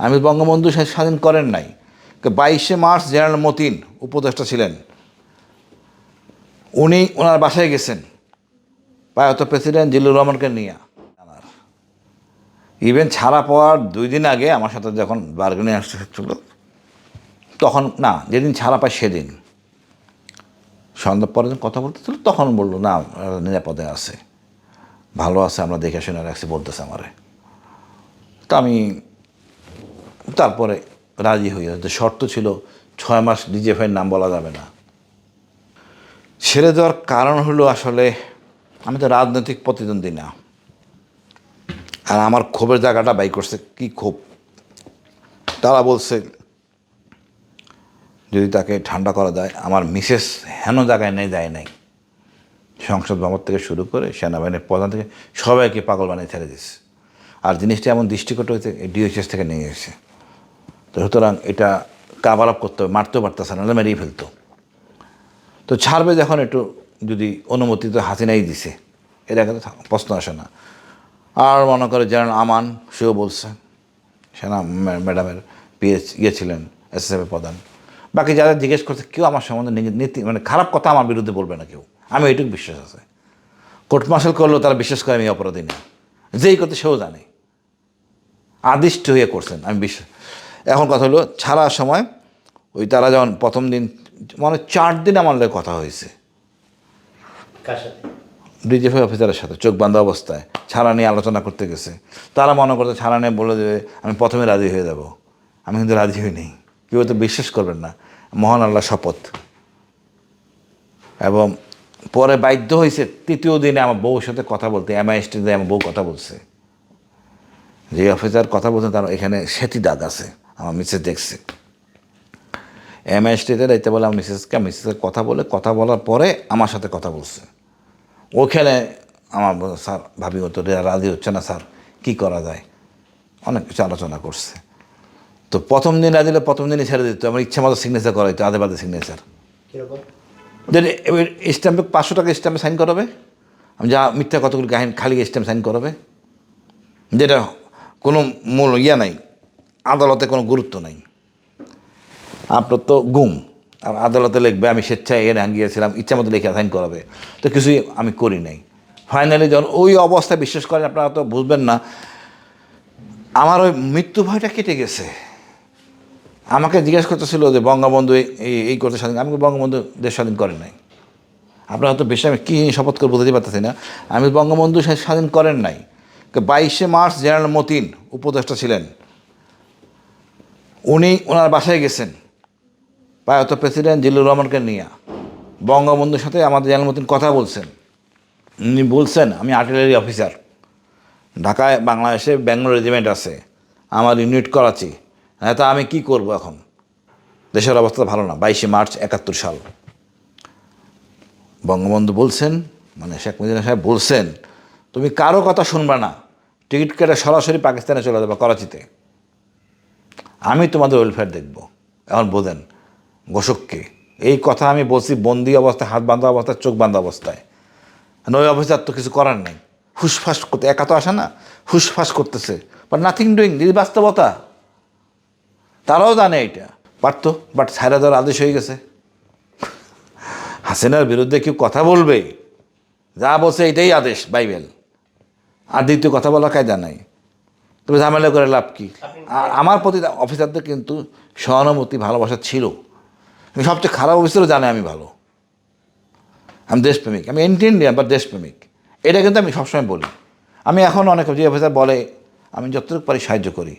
আমি বঙ্গবন্ধু স্বা- স্বাধীন করেন নাই। বাইশে মার্চ জেনারেল মতিন উপদেষ্টা ছিলেন। উনি ওনার বাসায় গেছেন। পায়ত প্রেসিডেন্ট জিল্লুর রহমানকে নিয়ে। আমার ইভেন ছাড়া পাওয়ার দুই দিন আগে আমার সাথে যখন বার্গেনিং আসছিল তখন না, যেদিন ছাড়া পায় সেদিন। সন্ধ্যা পরে কথা বলতেছিল তখন বলল, না নিরাপদে আছে। ভালো আছে, আমরা দেখে শুনে রাখছি, বলতেছে আমারে। তা আমি তারপরে রাজি হই যে শর্ত ছিল ছয় মাস ডিজেফাইয়ের নাম বলা যাবে না। ছেড়ে দেওয়ার কারণ হলো আসলে আমি তো রাজনৈতিক প্রতিদ্বন্দ্বী না। আর আমার ক্ষোভের জায়গাটা বাই করছে কি ক্ষোভ? তারা বলছে, যদি তাকে ঠান্ডা করা যায়, আমার মিসেস হেন জায়গায় নেই, যায় নাই। সংসদ ভবন থেকে শুরু করে সেনাবাহিনীর প্রধান থেকে সবাইকে পাগল বানিয়ে ছেড়ে দিচ্ছে আর জিনিসটা এমন দৃষ্টিকট হয়েছে ডিএইচএস থেকে নিয়ে এসেছে। তো সুতরাং এটা কাভার আপ করতে হবে, মারতেও পারতেছে না, মেরেই ফেলতো। তো ছাড়বে যখন একটু, যদি অনুমতি তো হাসিনাই দিছে। এটা কিন্তু প্রশ্ন আসে না। আর মনে করে জেনারেল আমান, সেও বলছে, সেনা ম্যা- ম্যাডামের পিএইচ ইয়ে ছিলেন এসএসএফের প্রধান। বাকি যারা জিজ্ঞেস করছে, কেউ আমার সম্বন্ধে নীতি মানে খারাপ কথা আমার বিরুদ্ধে বলবে না কেউ। আমি এইটুকু বিশ্বাস আছে। কোর্ট মার্শাল করলেও তারা বিশ্বাস করে আমি অপরাধী না। যেই করতে সেও জানে। আদিষ্ট হয়ে করছেন, আমি বিশ্বাস এখন কথা হলো ছাড়ার সময় ওই তারা যখন প্রথম দিন মানে চার দিন আমার লগে কথা হয়েছে। ডিজিএফআই অফিসারের সাথে চোখ বান্ধা অবস্থায় ছাড়া নিয়ে আলোচনা করতে গেছে। তারা মনে করতে ছাড়া নিয়ে বলে দেবে আমি প্রথমে রাজি হয়ে যাব। আমি কিন্তু রাজি হইনি কেউ তো বিশ্বাস করবেন না। মহান আল্লাহ শপথ। এবং পরে বাধ্য হয়েছে তৃতীয় দিনে আমার বউর সাথে কথা বলতে এমআইএসটিতে আমার বউ কথা বলছে। যে অফিসার কথা বলছেন তার এখানে সেটি দাগ আছে। আমার মিসেস দেখছে। এম এস টিতে দায়িত্ব বলে আমার মিসেসকে মিসেসের কথা বলে কথা বলার পরে আমার সাথে কথা বলছে। ওখানে আমার স্যার ভাবি তো রাজি হচ্ছে না স্যার কী করা যায়? অনেক কিছু আলোচনা করছে। তো প্রথম দিন রাজি হলে প্রথম দিনই ছেড়ে দিত আমার ইচ্ছা মতো সিগনেচার করাইতো আধে বাদে সিগনেচার স্ট্যাম্পে পাঁচশো টাকা স্ট্যাম্পে সাইন করাবে। আমি যা মিথ্যা কতগুলো কাহিনী খালি স্ট্যাম্প সাইন করাবে। যেটা কোনো মূল ইয়া নাই, আদালতে কোনো গুরুত্ব নাই। আপনার তো গুম, আর আদালতে লিখবে, আমি স্বেচ্ছায় এর গিয়েছিলাম ইচ্ছা মতো লিখে সাইন করাবে, তো কিছুই আমি করি নাই। ফাইনালি যখন ওই অবস্থায় বিশ্বাস করেন, আপনারা তো বুঝবেন না, আমার ওই মৃত্যু ভয়টা কেটে গেছে। আমাকে জিজ্ঞেস করতেছিল যে, বঙ্গবন্ধু এই- এই এই করতে স্বাধীন আমি বঙ্গবন্ধু দেশ স্বাধীন করেন নাই। আপনারা হয়তো বেশি আমি কী শপথ করে বুঝতে পারতেছি না। আমি বঙ্গবন্ধু স্বাধীন করেন নাই। বাইশে মার্চ জেনারেল মতিন উপদেষ্টা ছিলেন। উনি ওনার বাসায় গেছেন। পায়ত প্রেসিডেন্ট জিল্লুর রহমানকে নিয়ে। বঙ্গবন্ধুর সাথে আমাদের জেনারেল মতিন কথা বলছেন। উনি বলছেন, আমি আর্টিলারি অফিসার। ঢাকায় বাংলাদেশে ব্যাঙ্গালোর রেজিমেন্ট আছে। আমার ইউনিট করাচি হ্যাঁ তা আমি কি করব এখন? দেশের অবস্থা ভালো না। বাইশে মার্চ একাত্তর সাল। বঙ্গবন্ধু বলছেন মানে শেখ মুজিবুর সাহেব বলছেন তুমি কারও কথা শুনবে না। টিকিট কেটে সরাসরি পাকিস্তানে চলে যাবে করাচিতে। আমি তোমাদের ওয়েলফেয়ার দেখব। এখন বোঝেন ঘোষককে এই কথা আমি বলছি বন্দি অবস্থায়, হাত বাঁধা অবস্থায়, চোখ বাঁধা অবস্থায়। নয় অফিসার তো কিছু করার নেই। হুসফাস করতে একা তো আসে না। হুসফাস করতেছে। বাট নাথিং ডুইং দিদি বাস্তবতা। তারাও জানে এটা। পারতো বাট ছাইরা দেওয়ার আদেশ হয়ে গেছে। হাসিনার বিরুদ্ধে কেউ কথা বলবে? যা বলছে এটাই আদেশ, বাইবেল। আর দ্বিতীয় কথা বলা কায়দা নাই। তবে ঝামেলা করে লাভ কি? আর আমার প্রতি অফিসারদের কিন্তু সহানুভূতি ভালোবাসা ছিল। সবচেয়ে খারাপ অফিসারও জানে আমি ভালো। আমি দেশপ্রেমিক আমি ইন্ডিয়ান বা দেশপ্রেমিক। এটা কিন্তু আমি সবসময় বলি। আমি এখন অনেক যে অফিসার বলে আমি যতটুকু পারি সাহায্য করি।